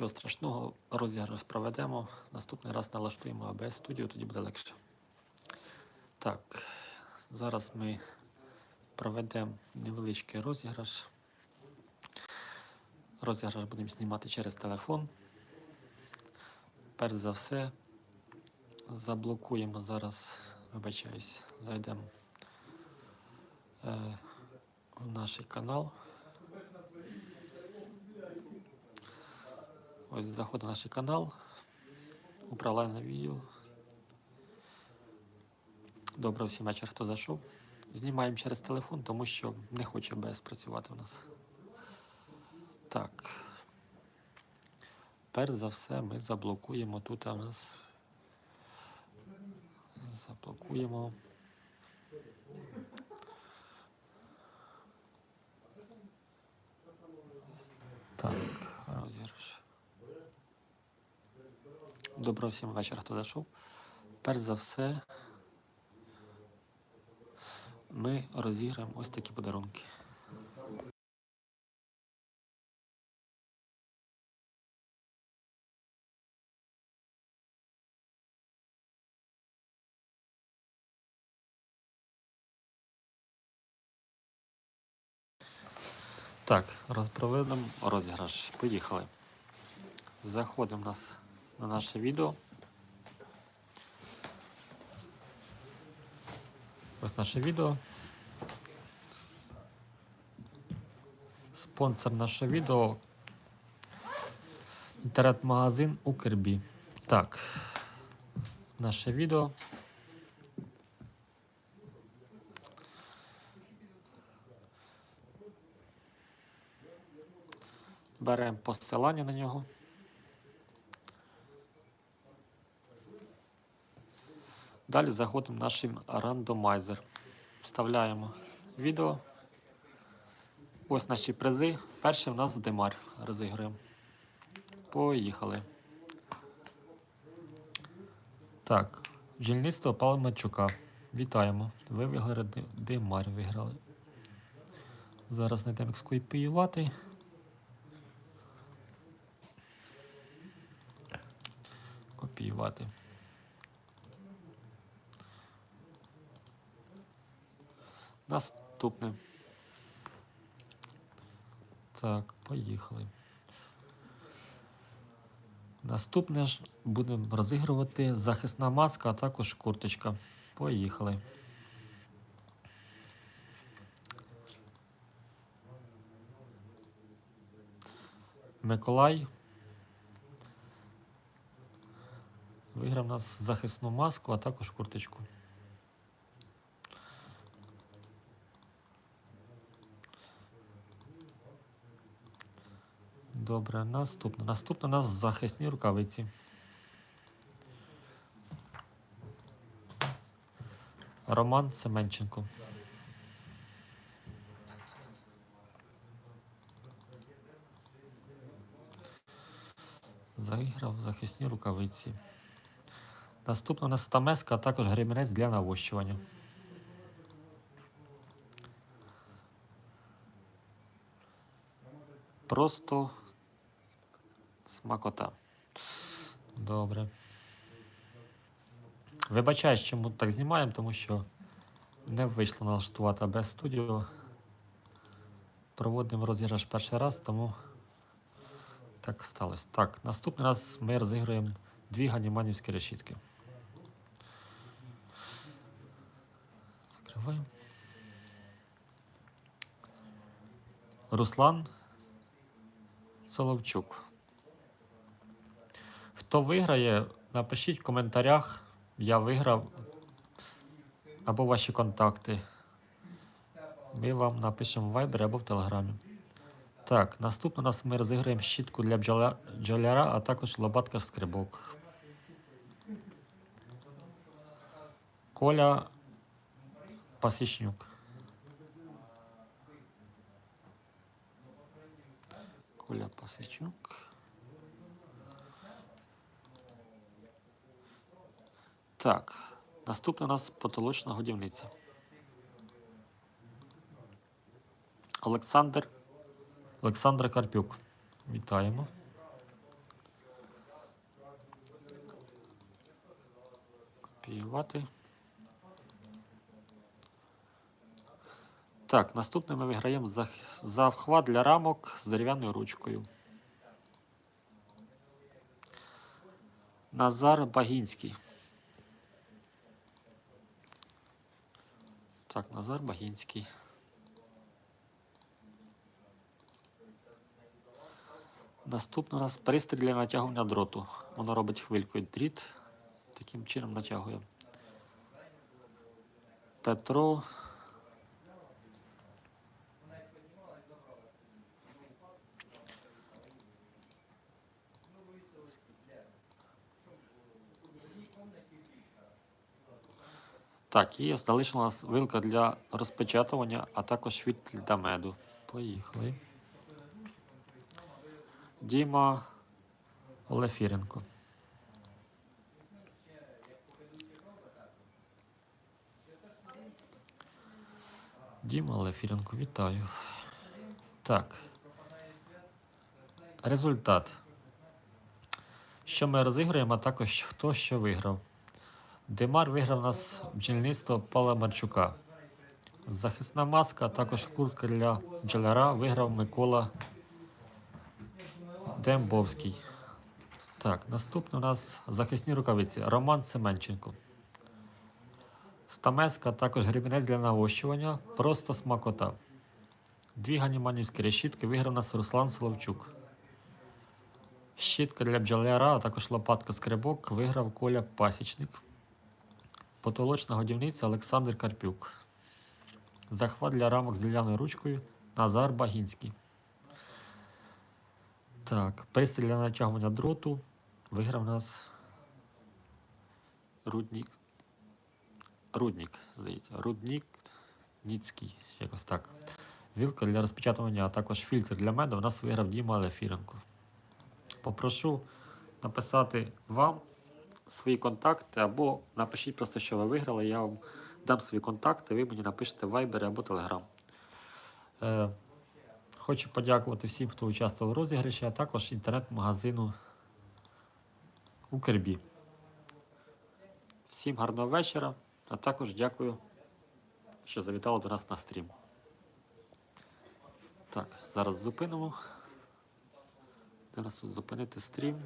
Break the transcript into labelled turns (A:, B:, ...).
A: Нічого страшного, розіграш проведемо. Наступний раз налаштуємо ABS студію, тоді буде легше. Так, зараз ми проведемо невеличкий розіграш. Розіграш будемо знімати через телефон. Перш за все, заблокуємо зараз, вибачаюсь, зайдемо е, в наш канал. Ось заходимо в наш канал. Управління відео. Доброго всім вечір, хто зайшов. Знімаємо через телефон, тому що не хоче без працювати у нас. Так. Перш за все ми заблокуємо тут у нас. Заблокуємо. Так, розіграш. Доброго всім вечора, хто зайшов. Перш за все, ми розіграємо ось такі подарунки. Так, розпроведемо розіграш. Поїхали. Заходимо у нас на наше відео. Ось наше відео. Спонсор нашого відео. Інтернет-магазин Укрбі. Так. Наше відео. Беремо посилання на нього. Далі заходимо в наш рандомайзер. Вставляємо відео. Ось наші призи. Перший в нас Демар розіграємо. Поїхали. Так, бджільництво Паламарчука. Вітаємо. Ви виграли Демар виграли. Зараз знайдемо як скопіювати. Копіювати. Наступне. Так, поїхали. Наступне ж будемо розігрувати захисна маска, а також курточка. Поїхали. Миколай. Виграв нас захисну маску, а також курточку. Добре, наступне. Наступне у нас захисні рукавиці. Роман Семенченко. Заіграв захисні рукавиці. Наступна у нас стамеска, а також гремінець для навощування. Просто смакота. Добре. Вибачаюсь, чому так знімаємо, тому що не вийшло налаштувати без студіо. Проводимо розіграш перший раз, тому так сталося. Так, наступний раз ми розіграємо дві ганіманівські решітки. Закриваємо. Руслан Соловчук. Хто виграє, напишіть в коментарях. Я виграв або ваші контакти. Ми вам напишемо в Viber або в Телеграмі. Так, наступно у нас ми розіграємо щітку для бджоля- бджоляра, а також лопатка скрибок. Коля Пасічнюк. Коля Пасічнюк. Так, наступна у нас потолочна годівниця. Олександр Олександр Карпюк. Вітаємо. Копіювати. Так, наступний ми виграємо за, за вхват для рамок з дерев'яною ручкою. Назар Багінський. Так, Назар Багінський. Наступний у нас пристрій для натягування дроту. Воно робить хвилькою дріт. Таким чином натягує. Петро. Так, і залишилась вилка для розпечатування, а також швидкіль для меду. Поїхали. Діма Олефіренко. Діма Олефіренко, вітаю. Так. Результат. Що ми розіграємо, а також хто що виграв. Демар виграв нас бджільництво Павла Марчука. Захисна маска, також куртка для бджоляра виграв Микола Дембовський. Так, наступне у нас захисні рукавиці Роман Семенченко. Стамеска, також гребінець для навощування. Просто смакота. Дві ганіманівські решітки виграв нас Руслан Соловчук. Щітка для бджоляра, а також лопатка скребок виграв Коля Пасічник. Потолочна годівниця Олександр Карпюк. Захват для рамок з дерев'яною ручкою Назар Багінський. Так, пристрій для натягування дроту виграв нас Руднік. Руднік, здається. Руднік Ніцький. Якось так. Вілка для розпечатування, а також фільтр для меду у нас виграв Діма Лефіренко. Попрошу написати вам свої контакти або напишіть просто, що ви виграли. Я вам дам свої контакти, ви мені напишете в Viber або Telegram. Е, хочу подякувати всім, хто участвував у розіграші, а також інтернет-магазину Укрбі. Всім гарного вечора, а також дякую, що завітали до нас на стрім. Так, зараз зупинимо. Зараз тут зупинити стрім.